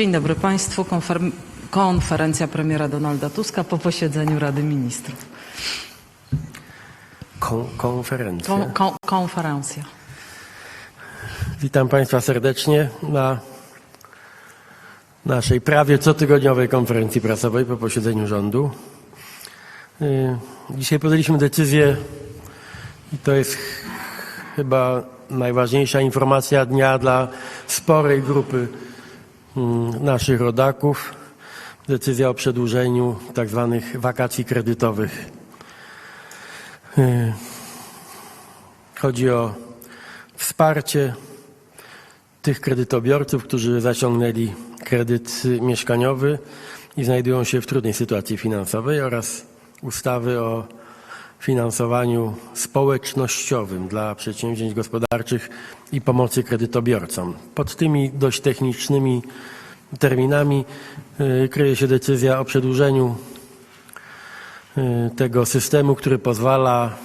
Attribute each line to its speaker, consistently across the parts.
Speaker 1: Dzień dobry Państwu. Konfer- konferencja premiera Donalda Tuska po posiedzeniu Rady Ministrów.
Speaker 2: Kon- konferencja.
Speaker 1: Kon- kon- konferencja.
Speaker 2: Witam Państwa serdecznie na naszej prawie cotygodniowej konferencji prasowej po posiedzeniu rządu. Y, Dzisiaj podjęliśmy decyzję i to jest ch- chyba najważniejsza informacja dnia dla sporej grupy naszych rodaków. Decyzja o przedłużeniu tak zwanych wakacji kredytowych. Y, Chodzi o wsparcie tych kredytobiorców, którzy zaciągnęli kredyt mieszkaniowy i znajdują się w trudnej sytuacji finansowej oraz ustawy o finansowaniu społecznościowym dla przedsięwzięć gospodarczych i pomocy kredytobiorcom. Pod tymi dość technicznymi terminami y, kryje się decyzja o przedłużeniu y, tego systemu, który pozwala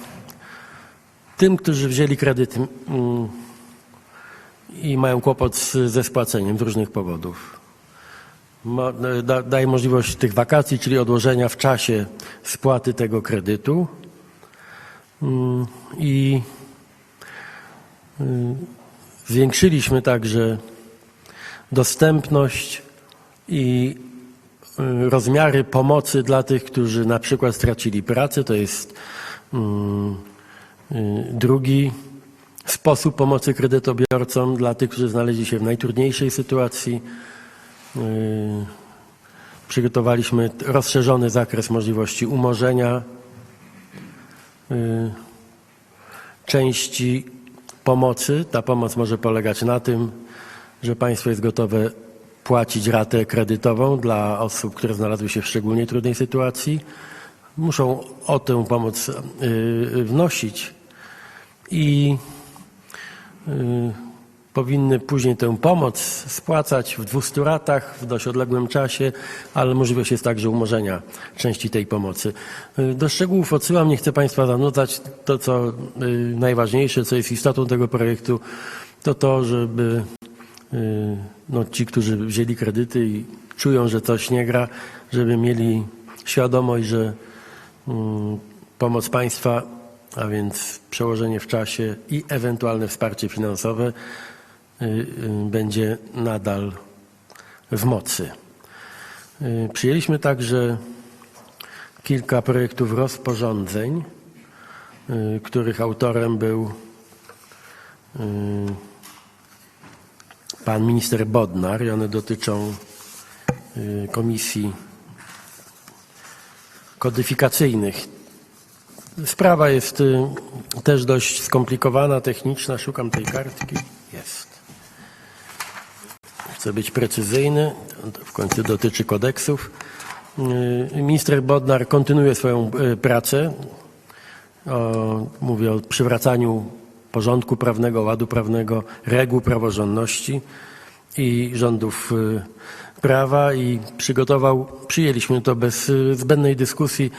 Speaker 2: tym, którzy wzięli kredyt mm, i mają kłopot ze spłaceniem z różnych powodów. Daje możliwość tych wakacji, czyli odłożenia w czasie spłaty tego kredytu. I y, zwiększyliśmy także dostępność i y, rozmiary pomocy dla tych, którzy na przykład stracili pracę. To jest mm, y, drugi sposób pomocy kredytobiorcom dla tych, którzy znaleźli się w najtrudniejszej sytuacji. Przygotowaliśmy rozszerzony zakres możliwości umorzenia części pomocy. Ta pomoc może polegać na tym, że państwo jest gotowe płacić ratę kredytową dla osób, które znalazły się w szczególnie trudnej sytuacji. Muszą o tę pomoc yy, wnosić i y, powinny później tę pomoc spłacać w 200 ratach w dość odległym czasie, ale możliwość jest także umorzenia części tej pomocy. Y, Do szczegółów odsyłam, nie chcę Państwa zanudzać. To, co y, najważniejsze, co jest istotą tego projektu, to to, żeby y, no, ci, którzy wzięli kredyty i czują, że coś nie gra, żeby mieli świadomość, że mm, pomoc państwa, a więc przełożenie w czasie i ewentualne wsparcie finansowe będzie nadal w mocy. Y, Przyjęliśmy także kilka projektów rozporządzeń, y, których autorem był y, pan minister Bodnar i one dotyczą y, komisji kodyfikacyjnych. Sprawa jest y, też dość skomplikowana, techniczna. Szukam tej kartki. Chcę być precyzyjny. W końcu dotyczy kodeksów. Y, Minister Bodnar kontynuuje swoją y, pracę. O, mówię o przywracaniu porządku prawnego, ładu prawnego, reguł praworządności i rządów y, prawa i przygotował, przyjęliśmy to bez zbędnej dyskusji,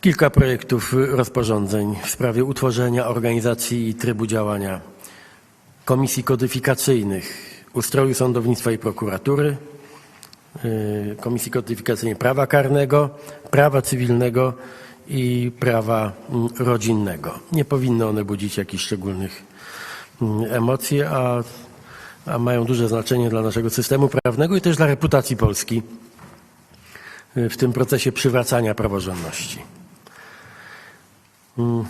Speaker 2: kilka projektów rozporządzeń w sprawie utworzenia organizacji i trybu działania komisji kodyfikacyjnych, ustroju sądownictwa i prokuratury, y, komisji kodyfikacyjnej prawa karnego, prawa cywilnego i prawa mm, rodzinnego. Nie powinny one budzić jakichś szczególnych mm, emocji, a, a mają duże znaczenie dla naszego systemu prawnego i też dla reputacji Polski y, w tym procesie przywracania praworządności. Mm.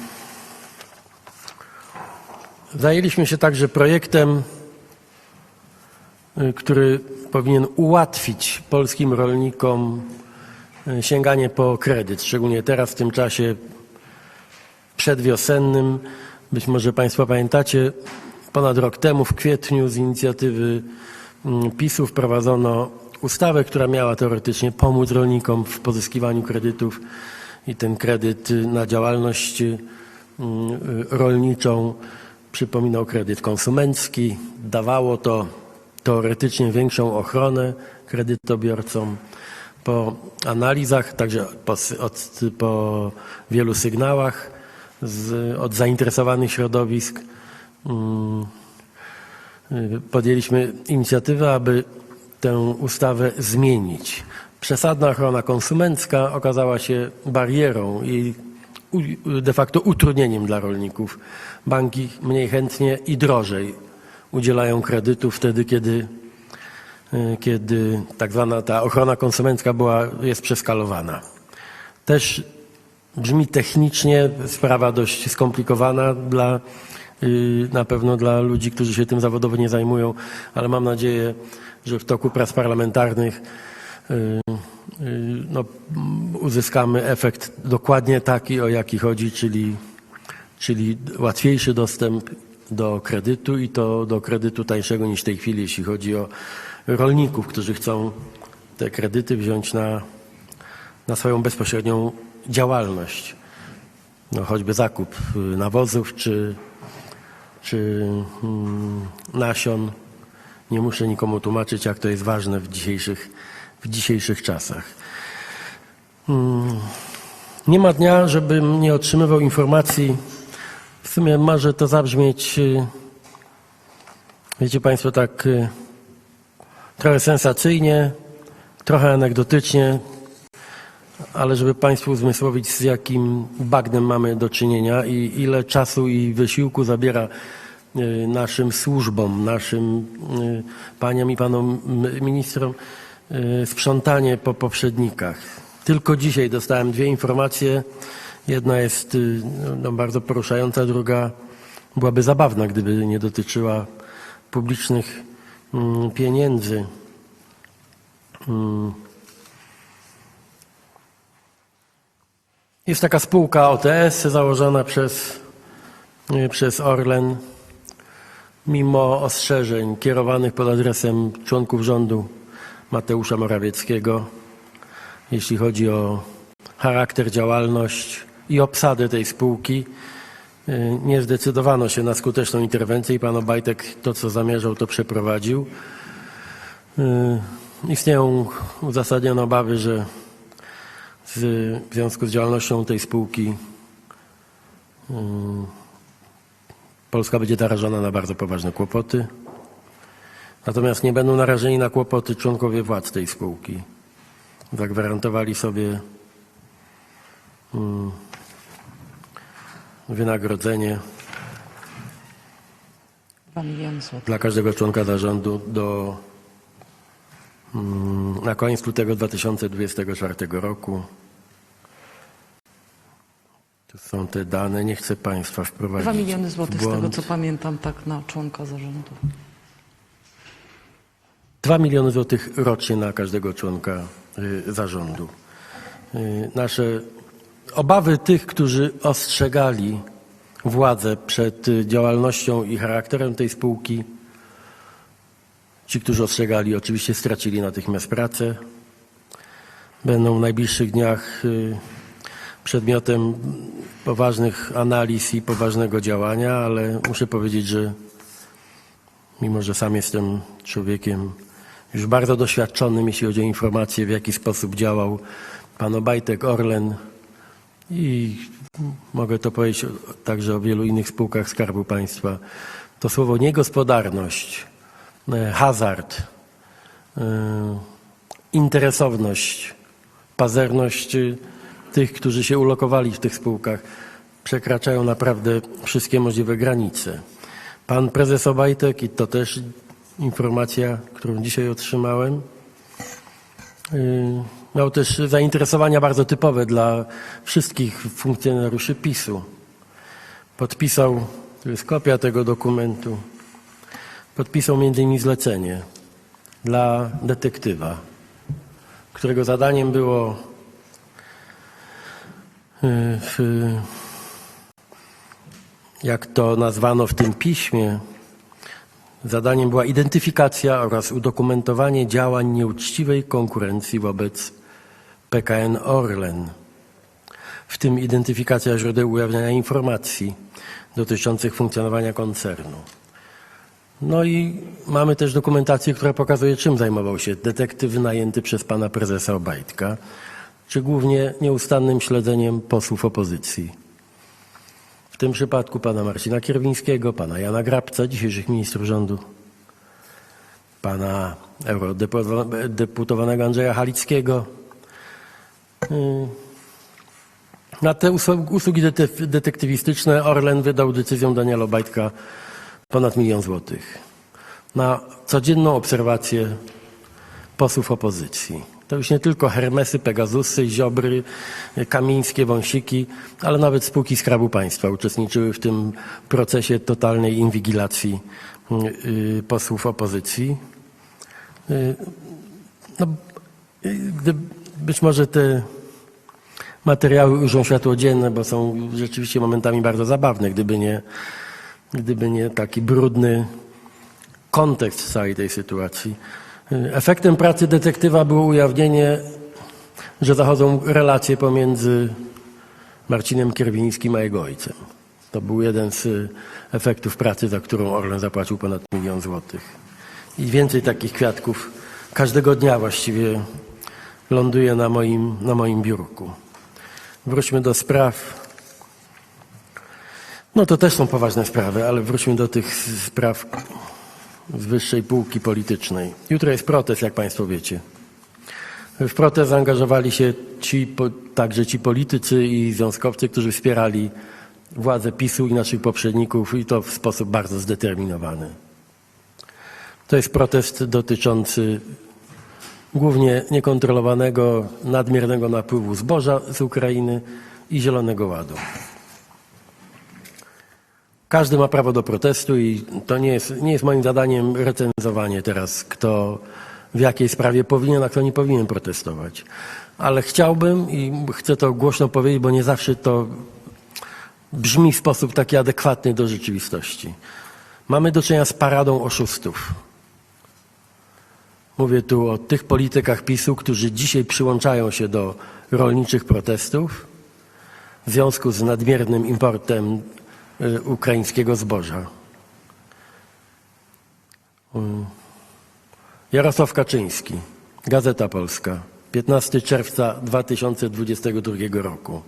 Speaker 2: Zajęliśmy się także projektem, który powinien ułatwić polskim rolnikom y, sięganie po kredyt, szczególnie teraz w tym czasie przedwiosennym. Być może Państwo pamiętacie, ponad rok temu w kwietniu z inicjatywy mm, PiSu wprowadzono ustawę, która miała teoretycznie pomóc rolnikom w pozyskiwaniu kredytów i ten kredyt y, na działalność y, y, rolniczą przypominał kredyt konsumencki. Dawało to teoretycznie większą ochronę kredytobiorcom. Po analizach, także po, od, po wielu sygnałach z, od zainteresowanych środowisk, mm, y, podjęliśmy inicjatywę, aby tę ustawę zmienić. Przesadna ochrona konsumencka okazała się barierą i de facto utrudnieniem dla rolników. Banki mniej chętnie i drożej udzielają kredytów wtedy, kiedy, y, kiedy tak zwana ta ochrona konsumencka była, jest przeskalowana. Też brzmi technicznie sprawa dość skomplikowana dla y, na pewno dla ludzi, którzy się tym zawodowo nie zajmują, ale mam nadzieję, że w toku prac parlamentarnych y, no, uzyskamy efekt dokładnie taki, o jaki chodzi, czyli, czyli łatwiejszy dostęp do kredytu i to do kredytu tańszego niż w tej chwili, jeśli chodzi o rolników, którzy chcą te kredyty wziąć na, na swoją bezpośrednią działalność. No, choćby zakup y, nawozów czy, czy mm, nasion. Nie muszę nikomu tłumaczyć, jak to jest ważne w dzisiejszych, w dzisiejszych czasach. Mm, Nie ma dnia, żebym nie otrzymywał informacji. W sumie może to zabrzmieć, y, wiecie Państwo, tak y, trochę sensacyjnie, trochę anegdotycznie, ale żeby Państwu uzmysłowić, z jakim bagnem mamy do czynienia i ile czasu i wysiłku zabiera y, naszym służbom, naszym paniom i panom ministrom sprzątanie po poprzednikach. Tylko dzisiaj dostałem dwie informacje. Jedna jest y, no, bardzo poruszająca, druga byłaby zabawna, gdyby nie dotyczyła publicznych mm, pieniędzy. Mm. Jest taka spółka OTS założona przez, y, przez Orlen. Mimo ostrzeżeń kierowanych pod adresem członków rządu Mateusza Morawieckiego, jeśli chodzi o charakter, działalność i obsadę tej spółki, y, nie zdecydowano się na skuteczną interwencję i pan Obajtek to, co zamierzał, to przeprowadził. Y, Istnieją uzasadnione obawy, że w związku z działalnością tej spółki ym, Polska będzie narażona na bardzo poważne kłopoty. Natomiast nie będą narażeni na kłopoty członkowie władz tej spółki. Zagwarantowali sobie ym, wynagrodzenie
Speaker 1: 2 miliony złotych.
Speaker 2: dla każdego członka zarządu do, mm, na koniec lutego 2024 roku. Tu są te dane, nie chcę Państwa wprowadzić
Speaker 1: 2 miliony złotych z tego co pamiętam tak na członka zarządu.
Speaker 2: 2 miliony złotych rocznie na każdego członka y, zarządu. Y, Nasze obawy tych, którzy ostrzegali władzę przed y, działalnością i charakterem tej spółki, ci, którzy ostrzegali, oczywiście stracili natychmiast pracę. Będą w najbliższych dniach y, przedmiotem poważnych analiz i poważnego działania, ale muszę powiedzieć, że mimo że sam jestem człowiekiem już bardzo doświadczonym, jeśli chodzi o informacje, w jaki sposób działał pan Obajtek, Orlen i mogę to powiedzieć także o wielu innych spółkach Skarbu Państwa, to słowo niegospodarność, e, hazard, e, interesowność, pazerność e, tych, którzy się ulokowali w tych spółkach, przekraczają naprawdę wszystkie możliwe granice. Pan prezes Obajtek, i to też informacja, którą dzisiaj otrzymałem, yy, miał też zainteresowania bardzo typowe dla wszystkich funkcjonariuszy PiSu. Podpisał, tu jest kopia tego dokumentu, podpisał między innymi zlecenie dla detektywa, którego zadaniem było yy, w, jak to nazwano w tym piśmie, zadaniem była identyfikacja oraz udokumentowanie działań nieuczciwej konkurencji wobec PKN Orlen, w tym identyfikacja źródeł ujawniania informacji dotyczących funkcjonowania koncernu. No i mamy też dokumentację, która pokazuje, czym zajmował się detektyw najęty przez pana prezesa Obajtka, czy głównie nieustannym śledzeniem posłów opozycji. W tym przypadku pana Marcina Kierwińskiego, pana Jana Grabca, dzisiejszych ministrów rządu. pana eurodeputowanego Andrzeja Halickiego. Na te usłu- usługi dete- detektywistyczne Orlen wydał decyzją Daniela Obajtka ponad milion złotych. Na codzienną obserwację posłów opozycji. To już nie tylko Hermesy, Pegazusy, Ziobry, Kamińskie, Wąsiki, ale nawet spółki Skarbu Państwa uczestniczyły w tym procesie totalnej inwigilacji y, posłów opozycji. Y, No, y, być może te materiały ujrzą światło dzienne, bo są rzeczywiście momentami bardzo zabawne, gdyby nie, gdyby nie taki brudny kontekst całej tej sytuacji. Efektem pracy detektywa było ujawnienie, że zachodzą relacje pomiędzy Marcinem Kierwińskim a jego ojcem. To był jeden z efektów pracy, za którą Orlen zapłacił ponad milion złotych. I więcej takich kwiatków każdego dnia właściwie ląduje na moim, na moim biurku. Wróćmy do spraw. No to też są poważne sprawy, ale wróćmy do tych spraw z wyższej półki politycznej. Jutro jest protest, jak Państwo wiecie. W protest zaangażowali się ci, także ci politycy i związkowcy, którzy wspierali władzę PiSu i naszych poprzedników i to w sposób bardzo zdeterminowany. To jest protest dotyczący głównie niekontrolowanego, nadmiernego napływu zboża z Ukrainy i Zielonego Ładu. Każdy ma prawo do protestu i to nie jest, nie jest moim zadaniem recenzowanie teraz, kto w jakiej sprawie powinien, a kto nie powinien protestować. Ale chciałbym i chcę to głośno powiedzieć, bo nie zawsze to brzmi w sposób taki adekwatny do rzeczywistości. Mamy do czynienia z paradą oszustów. Mówię tu o tych politykach PiSu, którzy dzisiaj przyłączają się do rolniczych protestów w związku z nadmiernym importem y, ukraińskiego zboża. Y, Jarosław Kaczyński, Gazeta Polska, 15 czerwca 2022 roku.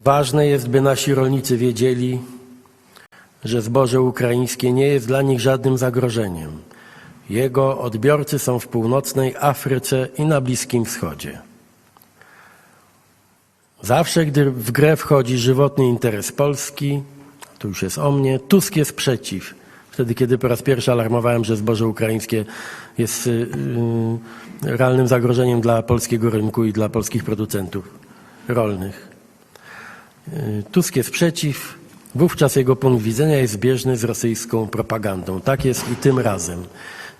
Speaker 2: Ważne jest, by nasi rolnicy wiedzieli, że zboże ukraińskie nie jest dla nich żadnym zagrożeniem. Jego odbiorcy są w północnej Afryce i na Bliskim Wschodzie. Zawsze, gdy w grę wchodzi żywotny interes Polski, to już jest o mnie, Tusk jest przeciw. Wtedy, kiedy po raz pierwszy alarmowałem, że zboże ukraińskie jest y, y, realnym zagrożeniem dla polskiego rynku i dla polskich producentów rolnych. Y, Tusk jest przeciw, wówczas jego punkt widzenia jest zbieżny z rosyjską propagandą. Tak jest i tym razem.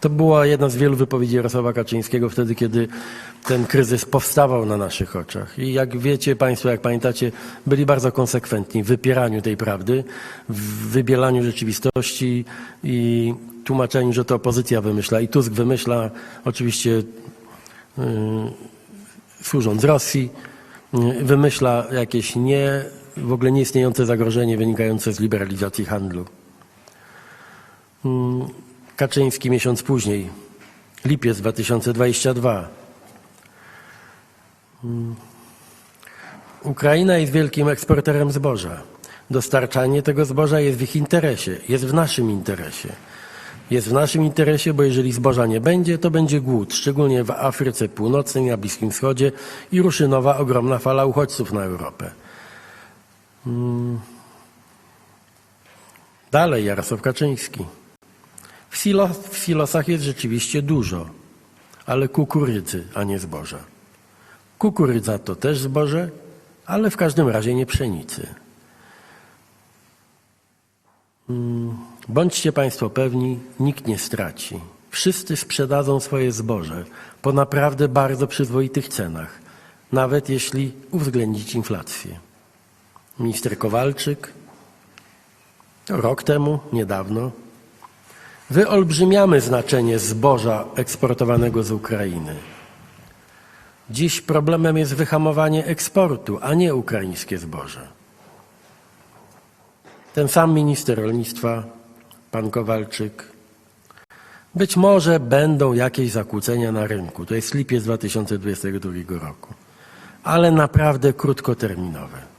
Speaker 2: To była jedna z wielu wypowiedzi Jarosława Kaczyńskiego wtedy, kiedy ten kryzys powstawał na naszych oczach. I jak wiecie Państwo, jak pamiętacie, byli bardzo konsekwentni w wypieraniu tej prawdy, w wybielaniu rzeczywistości i tłumaczeniu, że to opozycja wymyśla. I Tusk wymyśla, oczywiście yy, służąc Rosji, yy, wymyśla jakieś nie, w ogóle nieistniejące zagrożenie wynikające z liberalizacji handlu. Yy, Kaczyński miesiąc później, lipiec 2022. Mm. Ukraina jest wielkim eksporterem zboża. Dostarczanie tego zboża jest w ich interesie, jest w naszym interesie. Jest w naszym interesie, bo jeżeli zboża nie będzie, to będzie głód, szczególnie w Afryce Północnej, na Bliskim Wschodzie i ruszy nowa ogromna fala uchodźców na Europę. Mm. Dalej Jarosław Kaczyński. W, silo, w silosach jest rzeczywiście dużo, ale kukurydzy, a nie zboża. Kukurydza to też zboże, ale w każdym razie nie pszenicy. Mm, Bądźcie Państwo pewni, nikt nie straci. Wszyscy sprzedadzą swoje zboże po naprawdę bardzo przyzwoitych cenach, nawet jeśli uwzględnić inflację. Minister Kowalczyk rok temu, niedawno, Wyolbrzymiamy znaczenie zboża eksportowanego z Ukrainy. Dziś problemem jest wyhamowanie eksportu, a nie ukraińskie zboże. Ten sam minister rolnictwa, pan Kowalczyk. Być może będą jakieś zakłócenia na rynku. To jest lipiec 2022 roku, ale naprawdę krótkoterminowe.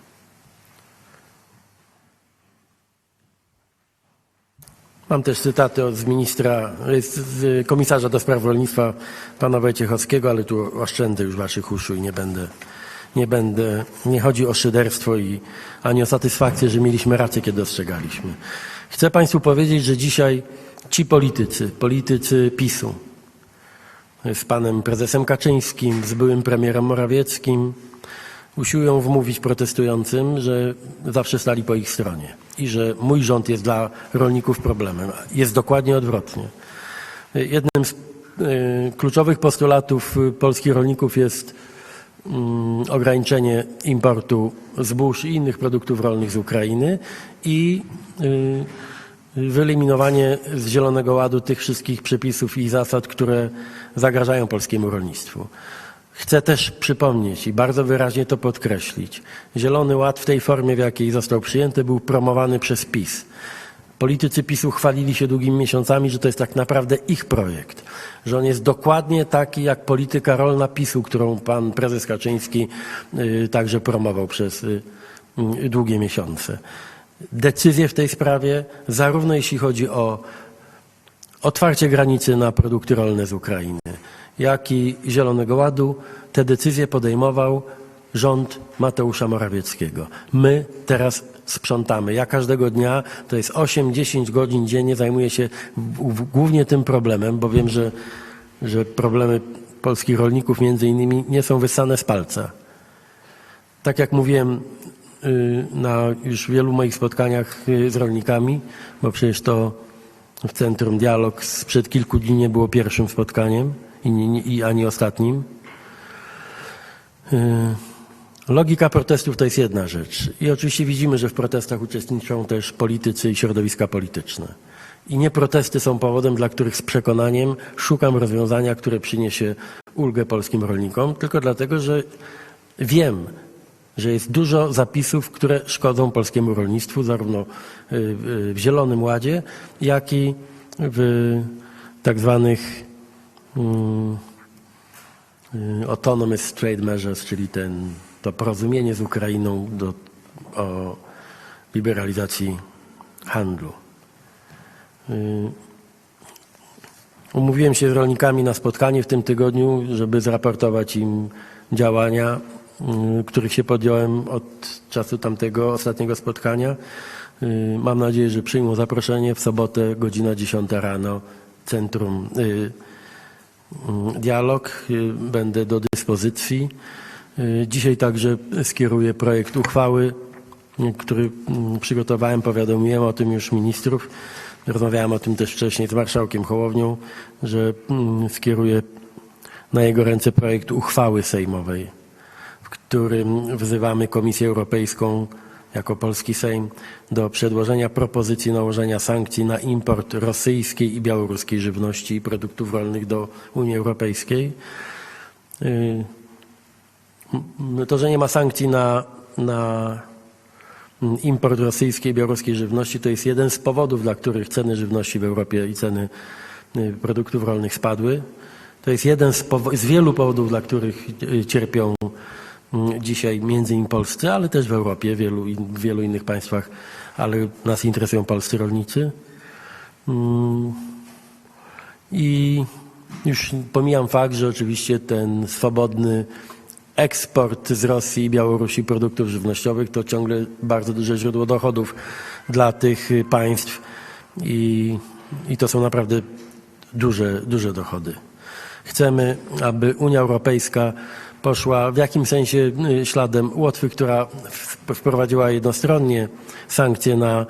Speaker 2: Mam też cytaty od ministra, z, komisarza do spraw rolnictwa, pana Wojciechowskiego, ale tu oszczędzę już waszych uszu i nie będę, nie będę, nie chodzi o szyderstwo i ani o satysfakcję, że mieliśmy rację, kiedy ostrzegaliśmy. Chcę państwu powiedzieć, że dzisiaj ci politycy, politycy PiSu, z panem prezesem Kaczyńskim, z byłym premierem Morawieckim, usiłują wmówić protestującym, że zawsze stali po ich stronie i że mój rząd jest dla rolników problemem. Jest dokładnie odwrotnie. Jednym z y, kluczowych postulatów y, polskich rolników jest mm, ograniczenie importu zbóż i innych produktów rolnych z Ukrainy i y, wyeliminowanie z Zielonego Ładu tych wszystkich przepisów i zasad, które zagrażają polskiemu rolnictwu. Chcę też przypomnieć i bardzo wyraźnie to podkreślić. Zielony Ład w tej formie, w jakiej został przyjęty, był promowany przez PiS. Politycy PiSu chwalili się długimi miesiącami, że to jest tak naprawdę ich projekt, że on jest dokładnie taki jak polityka rolna PiSu, którą pan prezes Kaczyński y, także promował przez y, y, długie miesiące. Decyzje w tej sprawie, zarówno jeśli chodzi o otwarcie granicy na produkty rolne z Ukrainy, jak i Zielonego Ładu, te decyzje podejmował rząd Mateusza Morawieckiego. My teraz sprzątamy. Ja każdego dnia, to jest 8-10 godzin dziennie, zajmuję się głównie tym problemem, bo wiem, że, że problemy polskich rolników między innymi nie są wyssane z palca. Tak jak mówiłem y, na już wielu moich spotkaniach y, z rolnikami, bo przecież to w Centrum Dialog sprzed kilku dni nie było pierwszym spotkaniem i, nie, ani ostatnim. Y, Logika protestów to jest jedna rzecz. I oczywiście widzimy, że w protestach uczestniczą też politycy i środowiska polityczne. I nie protesty są powodem, dla których z przekonaniem szukam rozwiązania, które przyniesie ulgę polskim rolnikom, tylko dlatego, że wiem, że jest dużo zapisów, które szkodzą polskiemu rolnictwu, zarówno y, w Zielonym Ładzie, jak i w tak zwanych autonomous trade measures, czyli ten, to porozumienie z Ukrainą do, o liberalizacji handlu. Y, Umówiłem się z rolnikami na spotkanie w tym tygodniu, żeby zraportować im działania, y, których się podjąłem od czasu tamtego ostatniego spotkania. Y, Mam nadzieję, że przyjmą zaproszenie w sobotę, godzina 10 rano, centrum y, Mm, dialog. y, Będę do dyspozycji. Y, Dzisiaj także skieruję projekt uchwały, y, który mm, przygotowałem, powiadomiłem o tym już ministrów. Rozmawiałem o tym też wcześniej z marszałkiem Hołownią, że mm, skieruję na jego ręce projekt uchwały sejmowej, w którym wzywamy Komisję Europejską jako polski Sejm do przedłożenia propozycji nałożenia sankcji na import rosyjskiej i białoruskiej żywności i produktów rolnych do Unii Europejskiej. Y, To, że nie ma sankcji na, na import rosyjskiej i białoruskiej żywności, to jest jeden z powodów, dla których ceny żywności w Europie i ceny y, produktów rolnych spadły. To jest jeden z, z wielu powodów, dla których y, cierpią dzisiaj między innymi polscy, ale też w Europie, wielu, in- w wielu innych państwach, ale nas interesują polscy rolnicy. Mm, I już pomijam fakt, że oczywiście ten swobodny eksport z Rosji i Białorusi produktów żywnościowych to ciągle bardzo duże źródło dochodów dla tych państw i, i to są naprawdę duże, duże dochody. Chcemy, aby Unia Europejska poszła w jakim sensie y, śladem Łotwy, która wprowadziła jednostronnie sankcje na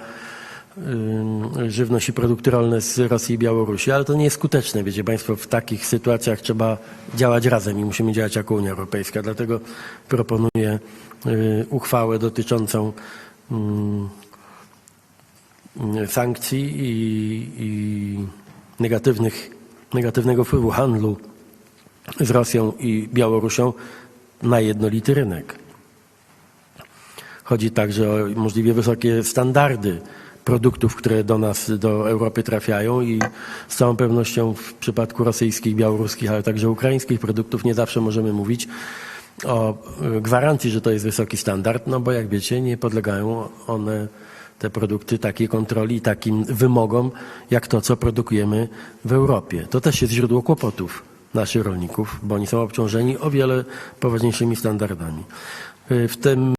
Speaker 2: y, żywność i produkty rolne z Rosji i Białorusi, ale to nie jest skuteczne. Wiecie Państwo, w takich sytuacjach trzeba działać razem i musimy działać jako Unia Europejska. Dlatego proponuję y, uchwałę dotyczącą mm, sankcji i, i negatywnych, negatywnego wpływu handlu z Rosją i Białorusią na jednolity rynek. Chodzi także o możliwie wysokie standardy produktów, które do nas, do Europy trafiają i z całą pewnością w przypadku rosyjskich, białoruskich, ale także ukraińskich produktów nie zawsze możemy mówić o gwarancji, że to jest wysoki standard, no bo jak wiecie, nie podlegają one te produkty takiej kontroli, takim wymogom, jak to, co produkujemy w Europie. To też jest źródło kłopotów naszych rolników, bo oni są obciążeni o wiele poważniejszymi standardami. Y, W tym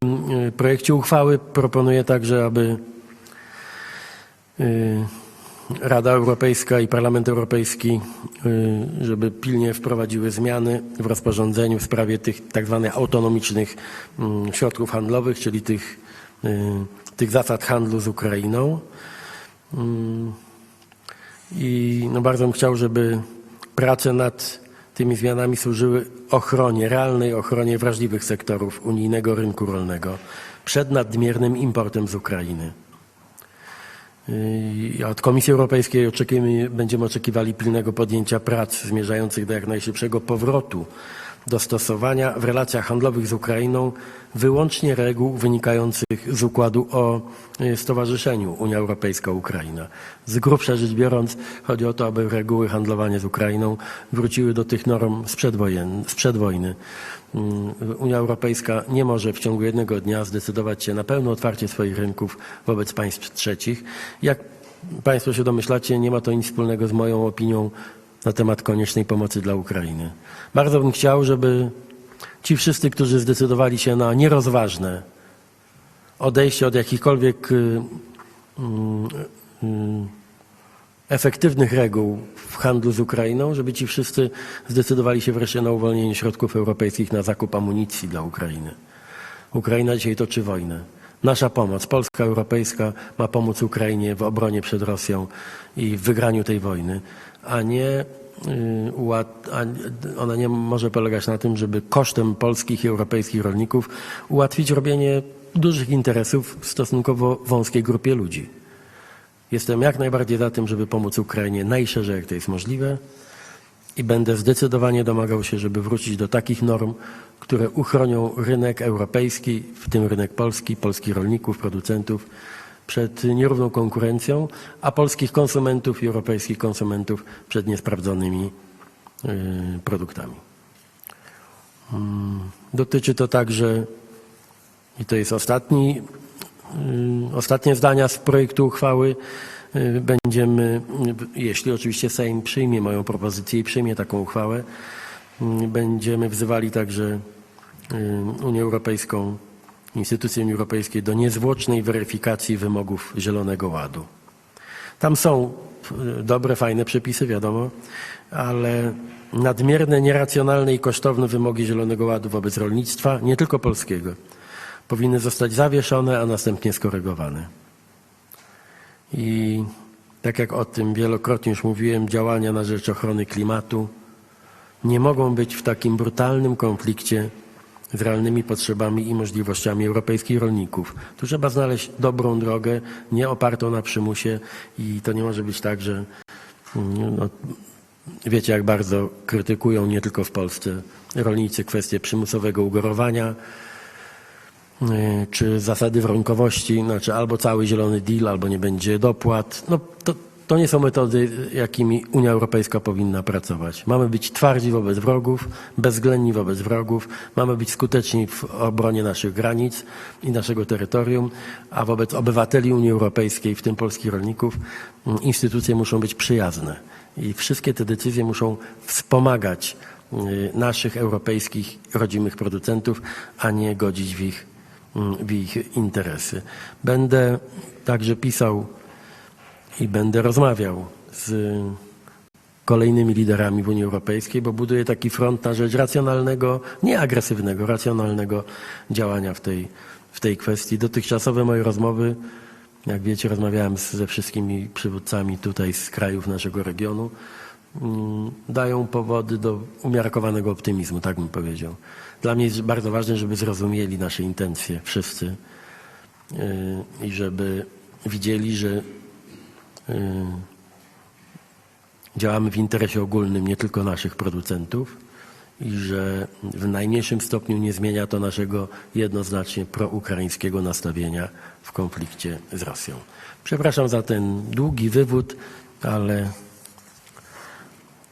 Speaker 2: y, projekcie uchwały proponuję także, aby y, Rada Europejska i Parlament Europejski, żeby pilnie wprowadziły zmiany w rozporządzeniu w sprawie tych tak zwanych autonomicznych mm, środków handlowych, czyli tych, tych zasad handlu z Ukrainą. Mm, I no bardzo bym chciał, żeby prace nad tymi zmianami służyły ochronie, realnej ochronie wrażliwych sektorów unijnego rynku rolnego przed nadmiernym importem z Ukrainy. Od Komisji Europejskiej oczekujemy, będziemy oczekiwali pilnego podjęcia prac zmierzających do jak najszybszego powrotu do stosowania w relacjach handlowych z Ukrainą wyłącznie reguł wynikających z układu o y, stowarzyszeniu Unia Europejska-Ukraina. Z grubsza rzecz biorąc, chodzi o to, aby reguły handlowania z Ukrainą wróciły do tych norm sprzed, wojen, sprzed wojny. Mm, Unia Europejska nie może w ciągu jednego dnia zdecydować się na pełne otwarcie swoich rynków wobec państw trzecich. Jak Państwo się domyślacie, nie ma to nic wspólnego z moją opinią na temat koniecznej pomocy dla Ukrainy. Bardzo bym chciał, żeby ci wszyscy, którzy zdecydowali się na nierozważne odejście od jakichkolwiek y, mm, y, efektywnych reguł w handlu z Ukrainą, żeby ci wszyscy zdecydowali się wreszcie na uwolnienie środków europejskich na zakup amunicji dla Ukrainy. Ukraina dzisiaj toczy wojnę. Nasza pomoc, polska, europejska, ma pomóc Ukrainie w obronie przed Rosją i w wygraniu tej wojny, nie y, a ona nie może polegać na tym, żeby kosztem polskich i europejskich rolników ułatwić robienie dużych interesów stosunkowo wąskiej grupie ludzi. Jestem jak najbardziej za tym, żeby pomóc Ukrainie najszerzej, jak to jest możliwe i będę zdecydowanie domagał się, żeby wrócić do takich norm, które uchronią rynek europejski, w tym rynek polski, polskich rolników, producentów przed nierówną konkurencją, a polskich konsumentów i europejskich konsumentów przed niesprawdzonymi y, produktami. Mm, Dotyczy to także, i to jest ostatni y, ostatnie zdania z projektu uchwały. Y, Będziemy, jeśli oczywiście Sejm przyjmie moją propozycję i przyjmie taką uchwałę, będziemy wzywali także Unię Europejską, instytucje Unii Europejskiej do niezwłocznej weryfikacji wymogów Zielonego Ładu. Tam są y, dobre, fajne przepisy, wiadomo, ale nadmierne, nieracjonalne i kosztowne wymogi Zielonego Ładu wobec rolnictwa, nie tylko polskiego, powinny zostać zawieszone, a następnie skorygowane. I tak jak o tym wielokrotnie już mówiłem, działania na rzecz ochrony klimatu nie mogą być w takim brutalnym konflikcie z realnymi potrzebami i możliwościami europejskich rolników. Tu trzeba znaleźć dobrą drogę, nie opartą na przymusie i to nie może być tak, że mm, no, wiecie jak bardzo krytykują nie tylko w Polsce rolnicy kwestię przymusowego ugorowania, y, czy zasady warunkowości, znaczy albo cały zielony deal, albo nie będzie dopłat. No, to, to nie są metody, jakimi Unia Europejska powinna pracować. Mamy być twardzi wobec wrogów, bezwzględni wobec wrogów, mamy być skuteczni w obronie naszych granic i naszego terytorium, a wobec obywateli Unii Europejskiej, w tym polskich rolników, mm, instytucje muszą być przyjazne. I wszystkie te decyzje muszą wspomagać y, naszych europejskich rodzimych producentów, a nie godzić w ich mm, w ich interesy. Będę także pisał i będę rozmawiał z kolejnymi liderami w Unii Europejskiej, bo buduję taki front na rzecz racjonalnego, nie agresywnego, racjonalnego działania w tej, w tej kwestii. Dotychczasowe moje rozmowy, jak wiecie, rozmawiałem z, ze wszystkimi przywódcami tutaj z krajów naszego regionu, mm, dają powody do umiarkowanego optymizmu, tak bym powiedział. Dla mnie jest bardzo ważne, żeby zrozumieli nasze intencje wszyscy yy, i żeby widzieli, że działamy w interesie ogólnym nie tylko naszych producentów i że w najmniejszym stopniu nie zmienia to naszego jednoznacznie proukraińskiego nastawienia w konflikcie z Rosją. Przepraszam za ten długi wywód, ale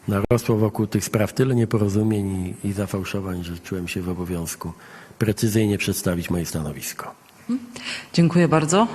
Speaker 2: narosło wokół tych spraw tyle nieporozumień i, i zafałszowań, że czułem się w obowiązku precyzyjnie przedstawić moje stanowisko.
Speaker 1: Dziękuję bardzo.